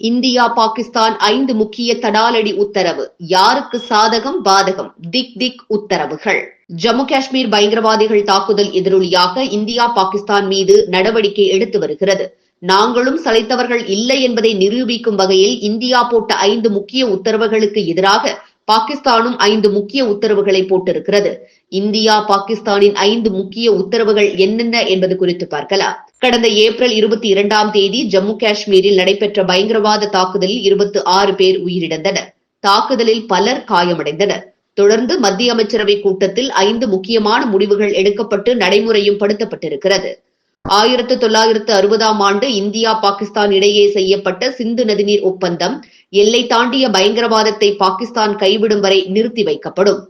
India Pakistan ஐந்து முக்கிய தடாலடி உத்தரவு. யாருக்கு சாதகம் பாதகம்? திக் திக் உத்தரவுகள். ஜம்மு காஷ்மீர் பயங்கரவாதிகள் தாக்குதல் எதிரொலியாக இந்தியா பாகிஸ்தான் மீது நடவடிக்கை எடுத்து வருகிறது. நாங்களும் சளைத்தவர்கள் இல்லை என்பதை நிரூபிக்கும் வகையில் இந்தியா போட்ட ஐந்து முக்கிய உத்தரவுகளுக்கு எதிராக பாகிஸ்தானும் ஐந்து முக்கிய உத்தரவுகளை போட்டிருக்கிறது. இந்தியா பாகிஸ்தானின் ஐந்து முக்கிய உத்தரவுகள் என்னென்ன என்பது குறித்து பார்க்கலாம். கடந்த ஏப்ரல் இருபத்தி இரண்டாம் தேதி ஜம்மு காஷ்மீரில் நடைபெற்ற பயங்கரவாத தாக்குதலில் இருபத்தி ஆறு பேர் உயிரிழந்தனர். தாக்குதலில் பலர் காயமடைந்தனர். தொடர்ந்து மத்திய அமைச்சரவை கூட்டத்தில் ஐந்து முக்கியமான முடிவுகள் எடுக்கப்பட்டு நடைமுறையும் படுத்தப்பட்டிருக்கிறது. ஆயிரத்து தொள்ளாயிரத்து அறுபதாம் ஆண்டு இந்தியா பாகிஸ்தான் இடையே செய்யப்பட்ட சிந்து நதிநீர் ஒப்பந்தம் எல்லை தாண்டிய பயங்கரவாதத்தை பாகிஸ்தான் கைவிடும் வரை நிறுத்தி வைக்கப்படும்.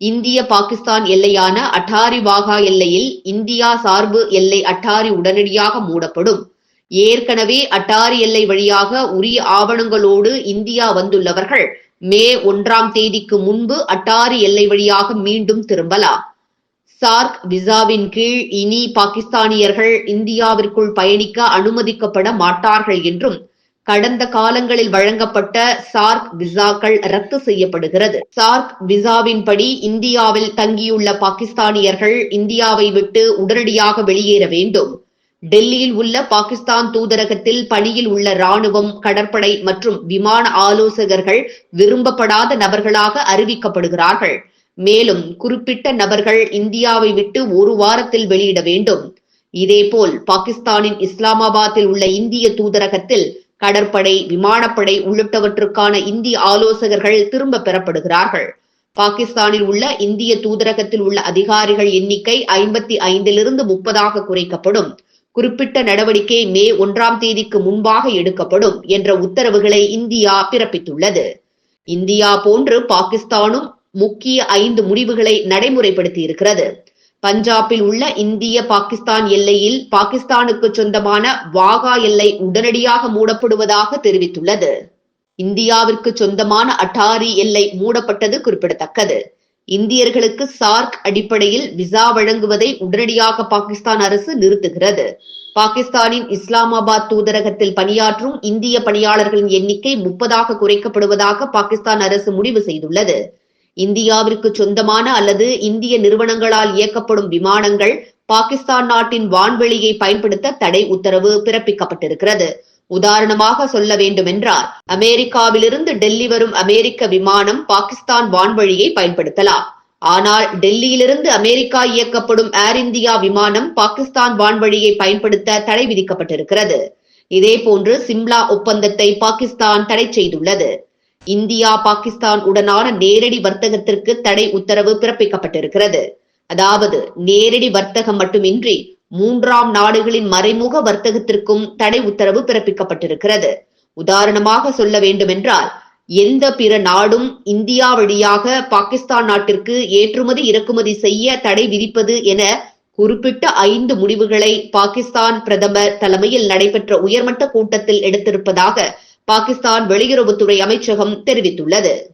இந்திய பாகிஸ்தான் எல்லையான அட்டாரி வாகா எல்லையில் இந்தியா சார்பு எல்லை அட்டாரி உடனடியாக மூடப்படும். ஏற்கனவே அட்டாரி எல்லை வழியாக உரிய ஆவணங்களோடு இந்தியா வந்துள்ளவர்கள் மே ஒன்றாம் தேதிக்கு முன்பு அட்டாரி எல்லை வழியாக மீண்டும் திரும்பலாம். சார்க் விசாவின் கீழ் இனி பாகிஸ்தானியர்கள் இந்தியாவிற்குள் பயணிக்க அனுமதிக்கப்பட மாட்டார்கள் என்றும் கடந்த காலங்களில் வழங்கப்பட்ட சார்க் விசாக்கள் ரத்து செய்யப்படுகிறது. சார்க் விசாவின்படி இந்தியாவில் தங்கியுள்ள பாகிஸ்தானியர்கள் இந்தியாவை விட்டு உடனடியாக வெளியேற வேண்டும். டெல்லியில் உள்ள பாகிஸ்தான் தூதரகத்தில் பணியில் உள்ள ராணுவம் கடற்படை மற்றும் விமான ஆலோசகர்கள் விரும்பப்படாத நபர்களாக அறிவிக்கப்படுகிறார்கள். மேலும் குறிப்பிட்ட நபர்கள் இந்தியாவை விட்டு ஒரு வாரத்தில் வெளியிட வேண்டும். இதேபோல் பாகிஸ்தானின் இஸ்லாமாபாத்தில் உள்ள இந்திய தூதரகத்தில் கடற்படை விமானப்படை உள்ளிட்டவற்றுக்கான இந்திய ஆலோசகர்கள் திரும்ப பெறப்படுகிறார்கள். பாகிஸ்தானில் உள்ள இந்திய தூதரகத்தில் உள்ள அதிகாரிகள் எண்ணிக்கை ஐம்பத்தி ஐந்திலிருந்து முப்பதாக குறைக்கப்படும். குறிப்பிட்ட நடவடிக்கை மே ஒன்றாம் தேதிக்கு முன்பாக எடுக்கப்படும் என்ற உத்தரவுகளை இந்தியா பிறப்பித்துள்ளது. இந்தியா போன்று பாகிஸ்தானும் முக்கிய ஐந்து முடிவுகளை நடைமுறைப்படுத்தி இருக்கிறது பஞ்சாபில் உள்ள இந்திய பாகிஸ்தான் எல்லையில் பாகிஸ்தானுக்கு சொந்தமான வாகா எல்லை உடனடியாக மூடப்படுவதாக தெரிவித்துள்ளது. இந்தியாவிற்கு சொந்தமான அட்டாரி எல்லை மூடப்பட்டது குறிப்பிடத்தக்கது. இந்தியர்களுக்கு சார்க் அடிப்படையில் விசா வழங்குவதை உடனடியாக பாகிஸ்தான் அரசு நிறுத்துகிறது. பாகிஸ்தானின் இஸ்லாமாபாத் தூதரகத்தில் பணியாற்றும் இந்திய பணியாளர்களின் எண்ணிக்கை முப்பதாக குறைக்கப்படுவதாக பாகிஸ்தான் அரசு முடிவு செய்துள்ளது. இந்தியாவிற்கு சொந்தமான அல்லது இந்திய நிறுவனங்களால் இயக்கப்படும் விமானங்கள் பாகிஸ்தான் நாட்டின் வான்வெளியை பயன்படுத்த தடை உத்தரவு பிறப்பிக்கப்பட்டிருக்கிறது. உதாரணமாக சொல்ல வேண்டுமென்றால் அமெரிக்காவிலிருந்து டெல்லி வரும் அமெரிக்க விமானம் பாகிஸ்தான் வான்வழியை பயன்படுத்தலாம். ஆனால் டெல்லியிலிருந்து அமெரிக்கா இயக்கப்படும் ஏர் இந்தியா விமானம் பாகிஸ்தான் வான்வழியை பயன்படுத்த தடை விதிக்கப்பட்டிருக்கிறது. இதேபோன்று சிம்லா ஒப்பந்தத்தை பாகிஸ்தான் தடை செய்துள்ளது. இந்தியா பாகிஸ்தான் உடனான நேரடி வர்த்தகத்திற்கு தடை உத்தரவு பிறப்பிக்கப்பட்டிருக்கிறது. அதாவது நேரடி வர்த்தகம் மட்டுமின்றி மூன்றாம் நாடுகளின் மறைமுக வர்த்தகத்திற்கும் தடை உத்தரவு பிறப்பிக்கப்பட்டிருக்கிறது. உதாரணமாக சொல்ல வேண்டுமென்றால் எந்த பிற நாடும் இந்தியா வழியாக பாகிஸ்தான் நாட்டிற்கு ஏற்றுமதி இறக்குமதி செய்ய தடை விதிப்பது என குறிப்பிட்ட ஐந்து முடிவுகளை பாகிஸ்தான் பிரதமர் தலைமையில் நடைபெற்ற உயர்மட்ட கூட்டத்தில் எடுத்திருப்பதாக பாகிஸ்தான் வெளியுறவுத்துறை அமைச்சகம் தெரிவித்துள்ளது.